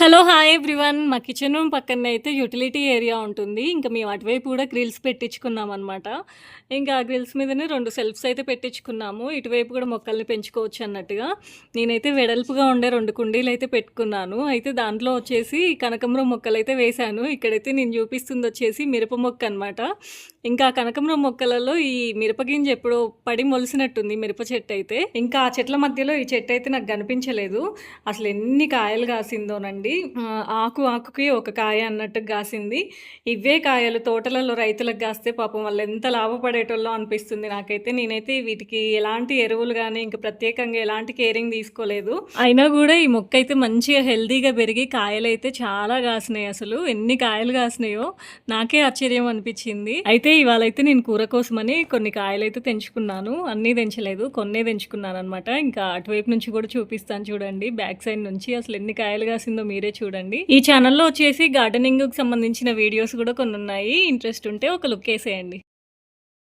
Hello hi everyone. మా kitchen room పక్కన అయితే యూటిలిటీ ఏరియా ఉంటుంది. ఇంకా మేము అటువైపు కూడా గ్రిల్స్ పెట్టించుకున్నాం అనమాట ఇంకా ఆ గ్రిల్స్ మీదనే రెండు సెల్ఫ్స్ అయితే పెట్టించుకున్నాము. ఇటువైపు కూడా మొక్కల్ని పెంచుకోవచ్చు అన్నట్టుగా. నేనైతే వెడల్పుగా ఉండే రెండు కుండీలు అయితే పెట్టుకున్నాను. అయితే దాంట్లో వచ్చేసి కనకంబరం మొక్కలు అయితే వేశాను. ఇక్కడైతే నేను చూపిస్తుంది వచ్చేసి మిరప మొక్క అనమాట ఇంకా ఆ మొక్కలలో ఈ మిరప గింజ ఎప్పుడో పడి మొలిసినట్టుంది మిరప చెట్టు అయితే. ఇంకా ఆ చెట్ల మధ్యలో ఈ చెట్టు అయితే నాకు కనిపించలేదు. అసలు ఎన్ని కాయలు కాసిందోనండి. ఆ, ఆకు ఆకుకి ఒక కాయ అన్నట్టు కాసింది ఇవే కాయలు తోటలలో రైతులకు కాస్తే పాపం వాళ్ళు ఎంత లాభపడేటోళ్ళో అనిపిస్తుంది నాకైతే. నేనైతే వీటికి ఎలాంటి ఎరువులు కానీ ఇంకా ప్రత్యేకంగా ఎలాంటి కేరింగ్ తీసుకోలేదు. అయినా కూడా ఈ మొక్క అయితే మంచిగా హెల్దీగా పెరిగి కాయలు అయితే చాలా కాసినాయి అసలు. ఎన్ని కాయలు కాసినాయో నాకే ఆశ్చర్యం అనిపించింది. అయితే ఇవాళ అయితే నేను కూర కోసమని కొన్ని కాయలు అయితే తెంచుకున్నాను. అన్నీ తెంచలేదు కొన్నే తెంచుకున్నాను అనమాట ఇంకా అటువైపు నుంచి కూడా చూపిస్తాను చూడండి. బ్యాక్ సైడ్ నుంచి అసలు ఎన్ని కాయలు కాసిందో మీరు మీరే చూడండి. ఈ ఛానల్లో వచ్చేసి గార్డెనింగ్కి సంబంధించిన వీడియోస్ కూడా కొన్ని ఉన్నాయి ఇంట్రెస్ట్ ఉంటే ఒక లుక్ వేసేయండి.